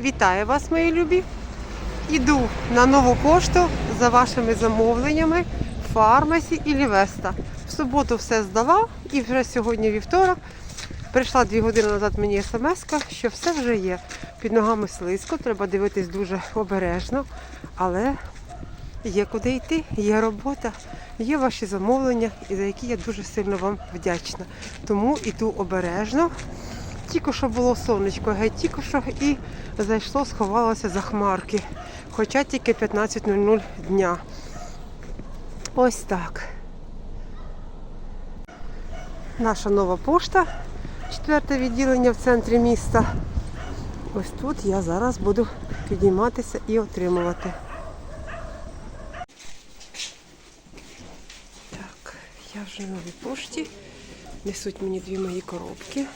Вітаю вас, мої любі. Іду на нову пошту за вашими замовленнями в фармасі і Лівеста. В суботу все здала і вже сьогодні вівторок. Прийшла дві години назад мені смс, що все вже є. Під ногами слизько, треба дивитись дуже обережно, але є куди йти, є робота, є ваші замовлення, і за які я дуже сильно вам вдячна. Тому іду обережно. Тільки що було сонечко, геть тільки що і зайшло, сховалося за хмарки. Хоча тільки 15.00 дня. Ось так. Наша нова пошта, четверте відділення в центрі міста. Ось тут я зараз буду підійматися і отримувати. Так, я вже на новій пошті. Несуть мені дві мої коробки.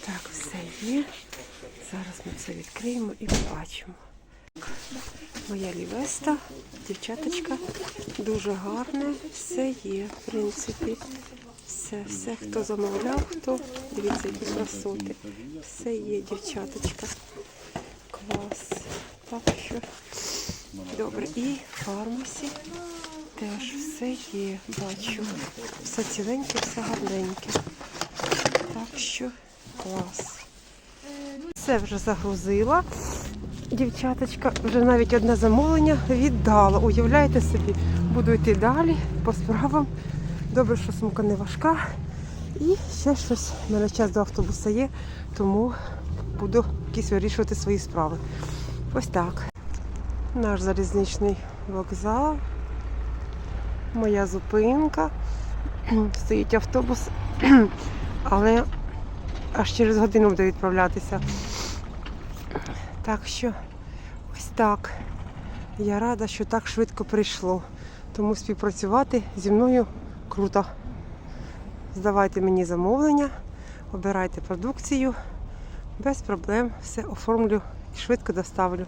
Так, все є. Зараз ми все відкриємо і побачимо. Моя лівеста, дівчаточка, дуже гарне, все є, в принципі. Все, все, хто замовляв, хто, дивіться, які красоти. Все є, дівчаточка. Клас. Так що добре. І в фармасі теж все є, бачу. Все ціленьке, все гарненьке. Так що клас. Все вже загрузила. Дівчаточка вже навіть одне замовлення віддала. Уявляєте собі, буду йти далі по справам. Добре, що сумка не важка. І ще щось. У мене час до автобуса є, тому буду якісь вирішувати свої справи. Ось так. Наш залізничний вокзал. Моя зупинка. Стоїть автобус, але аж через годину буде відправлятися. Так що ось так. Я рада, що так швидко прийшло. Тому співпрацювати зі мною круто. Здавайте мені замовлення, обирайте продукцію. Без проблем все оформлю і швидко доставлю.